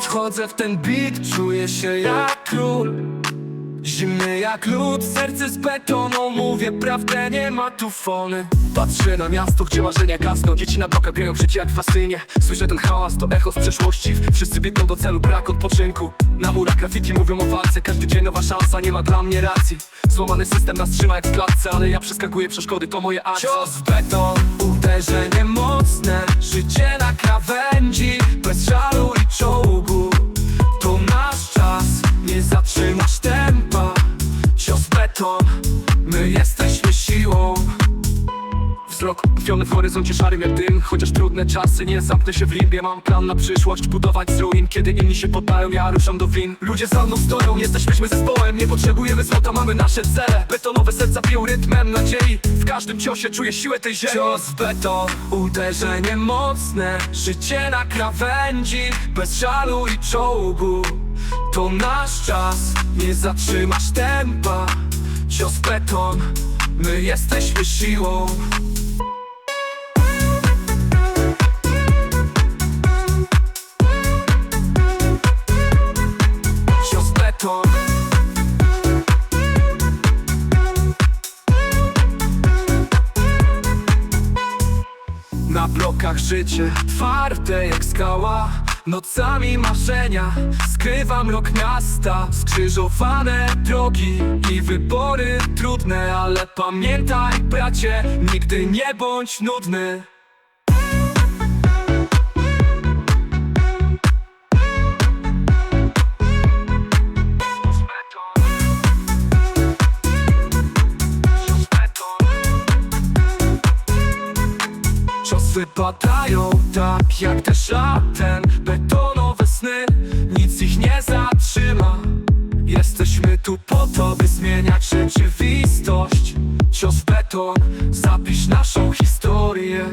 Wchodzę w ten beat, czuję się jak król. Zimny jak lód, serce z betonu. Mówię prawdę, nie ma tu fony. Patrzę na miasto, gdzie marzenia gasną. Dzieci na blokach grają w życie jak w Słyszę ten hałas, to echo z przeszłości. Wszyscy biegną do celu, brak odpoczynku Na murach graffiti mówią o walce. Każdy dzień nowa szansa, nie ma dla mnie racji. Złamany system nas trzyma jak w klatce Ale ja przeskakuję przeszkody, to moje akcje Cios w beton, uderzenie mocne Życie na krawędzi Bez żalu i czołgu. To nasz czas, nie zatrzymasz tempa. Cios beton, my jesteśmy Wzrok upiony w horyzoncie szarym jak dym. Chociaż trudne czasy, nie zamknę się w limbie. Mam plan na przyszłość, budować z ruin. Kiedy inni się poddają, ja ruszam do win. Ludzie za mną stoją, jesteśmy zespołem. Nie potrzebujemy złota, mamy nasze cele. Betonowe serca biją rytmem nadziei. W każdym ciosie czuję siłę tej ziemi. Cios w beton, uderzenie mocne. Życie na krawędzi Bez żalu i czołgu. To nasz czas, nie zatrzymasz tempa. Cios beton, my jesteśmy siłą blokach życie twarde jak skała. Nocami marzenia Skrywam rok miasta. Skrzyżowane drogi i wybory trudne Ale pamiętaj bracie Nigdy nie bądź nudny Wypadają tak jak te szatan Betonowe sny, nic ich nie zatrzyma. Jesteśmy tu po to, by zmieniać rzeczywistość. Cios beton, zapisz naszą historię.